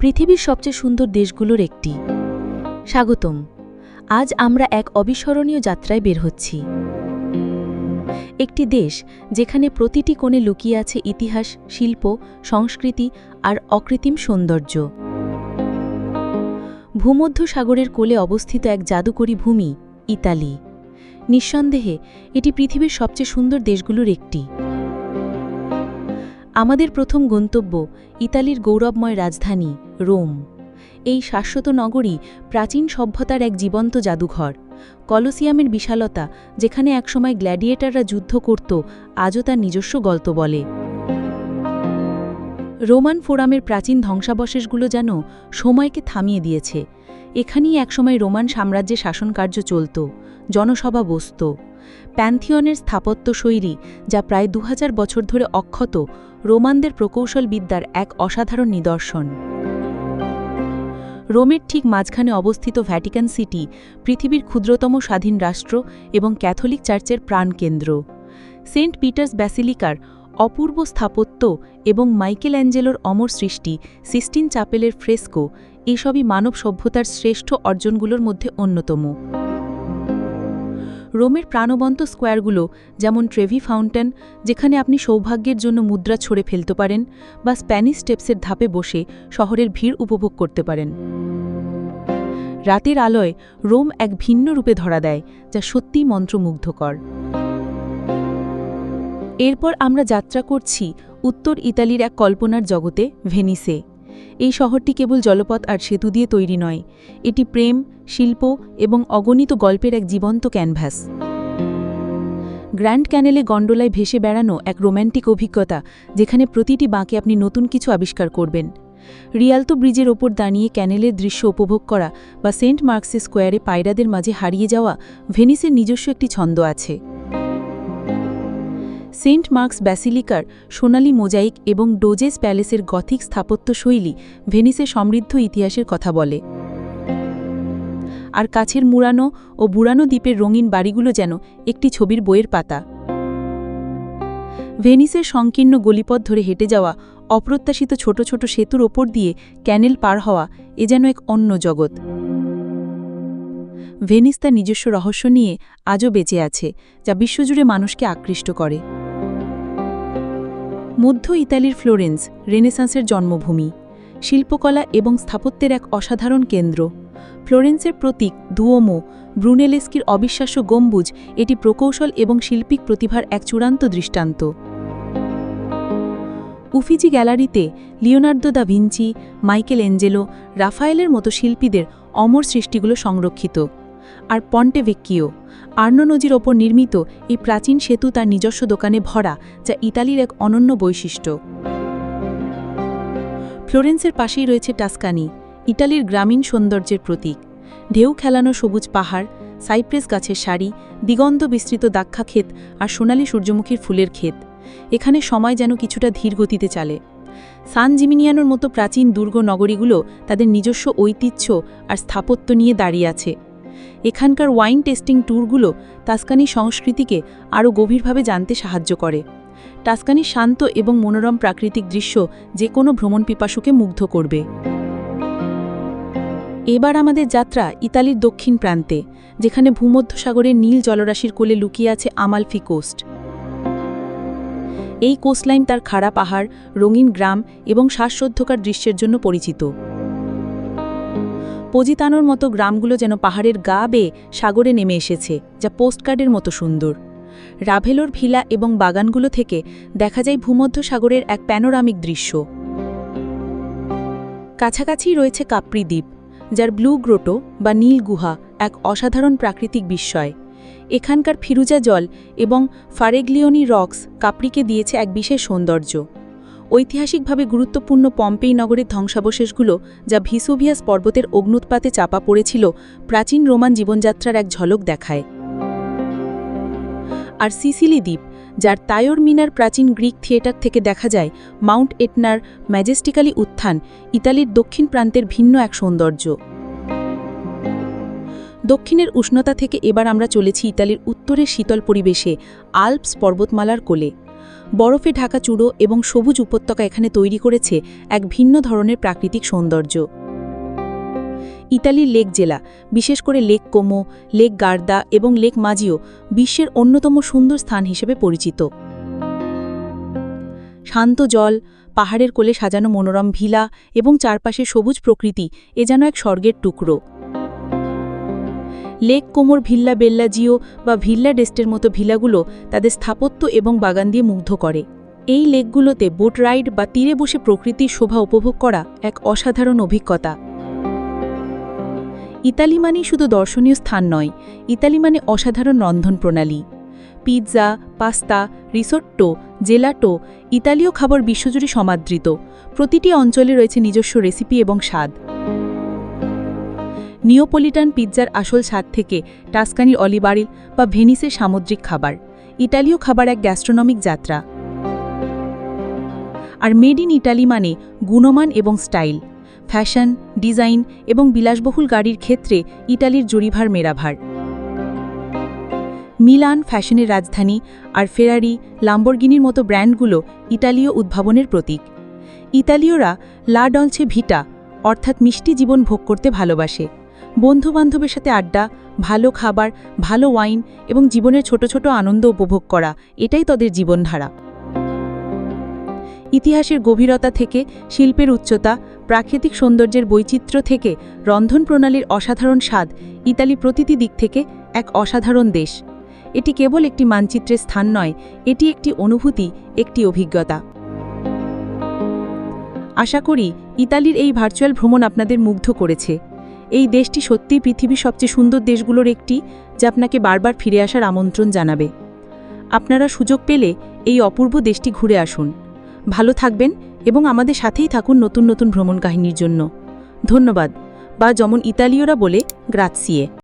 পৃথিবীর সবচেয়ে সুন্দর দেশগুলোর একটি। স্বাগতম। আজ আমরা এক অবিস্মরণীয় যাত্রায় বের হচ্ছি। একটি দেশ যেখানে প্রতিটি কোণে লুকিয়ে আছে ইতিহাস, শিল্প, সংস্কৃতি আর অকৃত্রিম সৌন্দর্য। ভূমধ্য সাগরের কোলে অবস্থিত এক জাদুকরী ভূমি, ইতালি। নিঃসন্দেহে, এটি পৃথিবীর সবচেয়ে সুন্দর দেশগুলোর একটি। আমাদের প্রথম গন্তব্য ইতালির গৌরবময় রাজধানী, রোম। এই শাশ্বত নগরী প্রাচীন সভ্যতার এক জীবন্ত জাদুঘর। কলোসিয়ামের বিশালতা, যেখানে একসময় গ্ল্যাডিয়েটাররা যুদ্ধ করত, আজও তার নিজস্ব গল্প বলে। রোমান ফোরামের প্রাচীন ধ্বংসাবশেষগুলো যেন সময়কে থামিয়ে দিয়েছে। এখানেই একসময় রোমান সাম্রাজ্যে শাসনকার্য চলত, জনসভা বসত। প্যান্থিয়নের স্থাপত্য শৈলী যা প্রায় দু হাজার বছর ধরে অক্ষত রোমানদের প্রকৌশল বিদ্যার এক অসাধারণ নিদর্শন। রোমের ঠিক মাঝখানে অবস্থিত ভ্যাটিকান সিটি পৃথিবীর ক্ষুদ্রতম স্বাধীন রাষ্ট্র এবং ক্যাথলিক চার্চের প্রাণকেন্দ্র। সেন্ট পিটার্স ব্যাসিলিকার অপূর্ব স্থাপত্য এবং মাইকেল অ্যাঞ্জেলোর অমর সৃষ্টি, সিস্টিন চাপেলের ফ্রেস্কো, এসবই মানব সভ্যতার শ্রেষ্ঠ অর্জনগুলোর মধ্যে অন্যতম। রোমের প্রাণবন্ত স্কোয়ারগুলো, যেমন ট্রেভি ফাউন্টেন, যেখানে আপনি সৌভাগ্যের জন্য মুদ্রা ছড়ে ফেলতে পারেন বা স্প্যানিশ স্টেপসের ধাপে বসে শহরের ভিড় উপভোগ করতে পারেন। রাতের আলোয় রোম এক ভিন্ন রূপে ধরা দেয়, যা সত্যিই মন্ত্রমুগ্ধকর। এরপর আমরা যাত্রা করছি উত্তর ইতালির এক কল্পনার জগতে, ভেনিসে। এই শহরটি কেবল জলপথ আর সেতু দিয়ে তৈরি নয়, এটি প্রেম, শিল্প এবং অগণিত গল্পের এক জীবন্ত ক্যানভাস। গ্র্যান্ড ক্যানেলে গন্ডোলায় ভেসে বেড়ানো এক রোম্যান্টিক অভিজ্ঞতা, যেখানে প্রতিটি বাঁকে আপনি নতুন কিছু আবিষ্কার করবেন। রিয়ালতো ব্রিজের ওপর দাঁড়িয়ে ক্যানেলের দৃশ্য উপভোগ করা বা সেন্ট মার্কসে স্কোয়ারে পায়রাদের মাঝে হারিয়ে যাওয়া ভেনিসের নিজস্ব একটি ছন্দ আছে। সেন্ট মার্কস ব্যাসিলিকার সোনালি মোজাইক এবং ডোজেস প্যালেসের গথিক স্থাপত্যশৈলী ভেনিসের সমৃদ্ধ ইতিহাসের কথা বলে। আর কাছের মুড়ানো ও বুড়ানো দ্বীপের রঙিন বাড়িগুলো যেন একটি ছবির বইয়ের পাতা। ভেনিসের সংকীর্ণ গলিপথ ধরে হেঁটে যাওয়া অপ্রত্যাশিত ছোট ছোট সেতুর ওপর দিয়ে ক্যানেল পার হওয়া এ যেন এক অন্য জগৎ। ভেনিস তার নিজস্ব রহস্য নিয়ে আজও বেঁচে আছে, যা বিশ্বজুড়ে মানুষকে আকৃষ্ট করে। মধ্য ইতালির ফ্লোরেন্স, রেনেসাঁসের জন্মভূমি, শিল্পকলা এবং স্থাপত্যের এক অসাধারণ কেন্দ্র। ফ্লোরেন্সের প্রতীক দুওমো ব্রুনেলেস্কির অবিশ্বাস্য গম্বুজ, এটি প্রকৌশল এবং শিল্পিক প্রতিভার এক চূড়ান্ত দৃষ্টান্ত। উফিজি গ্যালারিতে Leonardo da Vinci, Michelangelo, রাফায়েলের মতো শিল্পীদের অমর সৃষ্টিগুলো সংরক্ষিত। আর পন্টেভেক্কিও। আর্নো নদীর ওপর নির্মিত এই প্রাচীন সেতু তার নিজস্ব দোকানে ভরা, যা ইতালির এক অনন্য বৈশিষ্ট্য। ফ্লোরেন্সের পাশেই রয়েছে টাস্কানি ইটালির গ্রামীণ সৌন্দর্যের প্রতীক। ঢেউ খেলানো সবুজ পাহাড়, সাইপ্রেস গাছের সারি, দিগন্ত বিস্তৃত দাক্ষা ক্ষেত আর সোনালি সূর্যমুখীর ফুলের ক্ষেত। এখানে সময় যেন কিছুটা ধীর গতিতে চালে। সান জিমিনিয়ানোর মতো প্রাচীন দুর্গ নগরীগুলো তাদের নিজস্ব ঐতিহ্য আর স্থাপত্য নিয়ে দাঁড়িয়ে আছে। এখানকার ওয়াইন টেস্টিং ট্যুরগুলো টাস্কানি সংস্কৃতিকে আরও গভীরভাবে জানতে সাহায্য করে। টাস্কানির শান্ত এবং মনোরম প্রাকৃতিক দৃশ্য যে কোনো ভ্রমণ পিপাসুকে মুগ্ধ করবে। এবার আমাদের যাত্রা ইতালির দক্ষিণ প্রান্তে, যেখানে ভূমধ্যসাগরের নীল জলরাশির কোলে লুকিয়ে আছে আমালফি কোস্ট। এই কোস্টলাইন তার খাড়া পাহাড়, রঙিন গ্রাম এবং শ্বাসরোধ্যকার দৃশ্যের জন্য পরিচিত। পজিতানোর মতো গ্রামগুলো যেন পাহাড়ের গা বেয়ে সাগরে নেমে এসেছে, যা পোস্টকার্ডের মতো সুন্দর। রাভেলোর ভিলা এবং বাগানগুলো থেকে দেখা যায় ভূমধ্য সাগরের এক প্যানোরামিক দৃশ্য। কাছাকাছি রয়েছে কাপ্রি দ্বীপ, যার ব্লু গ্রোটো বা নীল গুহা এক অসাধারণ প্রাকৃতিক বিস্ময়। এখানকার ফিরুজা জল এবং ফারেগলিওনি রক্স কাপ্রিকে দিয়েছে এক বিশেষ সৌন্দর্য। ঐতিহাসিকভাবে গুরুত্বপূর্ণ পম্পেই নগরের ধ্বংসাবশেষগুলো, যা ভিসোভিয়াস পর্বতের অগ্নুৎপাতে চাপা পড়েছিল, প্রাচীন রোমান জীবনযাত্রার এক ঝলক দেখায়। আর সিসিলি দ্বীপ, যার তায়র মিনার প্রাচীন গ্রিক থিয়েটার থেকে দেখা যায়, মাউন্ট এটনার ম্যাজেস্টিক্যালি উত্থান, ইতালির দক্ষিণ প্রান্তের ভিন্ন এক সৌন্দর্য। দক্ষিণের উষ্ণতা থেকে এবার আমরা চলেছি ইতালির উত্তরের শীতল পরিবেশে, আল্পস পর্বতমালার কোলে। বরফে ঢাকা চূড়ো এবং সবুজ উপত্যকা এখানে তৈরি করেছে এক ভিন্ন ধরনের প্রাকৃতিক সৌন্দর্য। ইতালির লেক জেলা, বিশেষ করে লেক কোমো, লেক গার্দা এবং লেক মাজিও বিশ্বের অন্যতম সুন্দর স্থান হিসেবে পরিচিত। শান্ত জল, পাহাড়ের কোলে সাজানো মনোরম ভিলা এবং চারপাশে সবুজ প্রকৃতি এ যেন এক স্বর্গের টুকরো। লেক কোমর ভিল্লা বেল্লাজিও বা ভিল্লা ডেস্টের মতো ভিলাগুলো তাদের স্থাপত্য এবং বাগান দিয়ে মুগ্ধ করে। এই লেকগুলোতে বোট রাইড বা তীরে বসে প্রকৃতির শোভা উপভোগ করা এক অসাধারণ অভিজ্ঞতা। ইতালি মানেই শুধু দর্শনীয় স্থান নয়, ইতালি মানে অসাধারণ রন্ধন প্রণালী। পিৎজা, পাস্তা, রিসোট্টো, জেলাটো, ইতালীয় খাবার বিশ্বজুড়ে সমাদৃত। প্রতিটি অঞ্চলে রয়েছে নিজস্ব রেসিপি এবং স্বাদ। নিওপলিটান পিৎজার আসল স্বাদ থেকে টাস্কানির অলিবারিল বা ভেনিসের সামুদ্রিক খাবার, ইটালীয় খাবার এক গ্যাস্ট্রোনমিক যাত্রা। আর মেড ইন ইটালি মানে গুণমান এবং স্টাইল, ফ্যাশন, ডিজাইন এবং বিলাসবহুল গাড়ির ক্ষেত্রে ইটালির জরিভার মেরাভার। মিলান ফ্যাশনের রাজধানী আর ফেরারি, লাম্বরগিনির মতো ব্র্যান্ডগুলো ইতালীয় উদ্ভাবনের প্রতীক। ইতালীয়রা লা ডলছে ভিটা, অর্থাৎ মিষ্টি জীবন ভোগ করতে ভালোবাসে। বন্ধুবান্ধবের সাথে আড্ডা, ভালো খাবার, ভালো ওয়াইন এবং জীবনের ছোট ছোট আনন্দ উপভোগ করা, এটাই তাদের জীবনধারা। ইতিহাসের গভীরতা থেকে, শিল্পের উচ্চতা, প্রাকৃতিক সৌন্দর্যের বৈচিত্র্য থেকে, রন্ধন প্রণালীর অসাধারণ স্বাদ, ইতালি প্রতিটি দিক থেকে এক অসাধারণ দেশ। এটি কেবল একটি মানচিত্রের স্থান নয়, এটি একটি অনুভূতি, একটি অভিজ্ঞতা। আশা করি, ইতালির এই ভার্চুয়াল ভ্রমণ আপনাদের মুগ্ধ করেছে। এই দেশটি সত্যিই পৃথিবীর সবচেয়ে সুন্দর দেশগুলোর একটি, যা আপনাকে বারবার ফিরে আসার আমন্ত্রণ জানাবে। আপনারা সুযোগ পেলে এই অপূর্ব দেশটি ঘুরে আসুন। ভালো থাকবেন এবং আমাদের সাথেই থাকুন নতুন নতুন ভ্রমণ কাহিনীর জন্য। ধন্যবাদ। বা যেমন ইতালীয়রা বলে গ্রাৎসিয়ে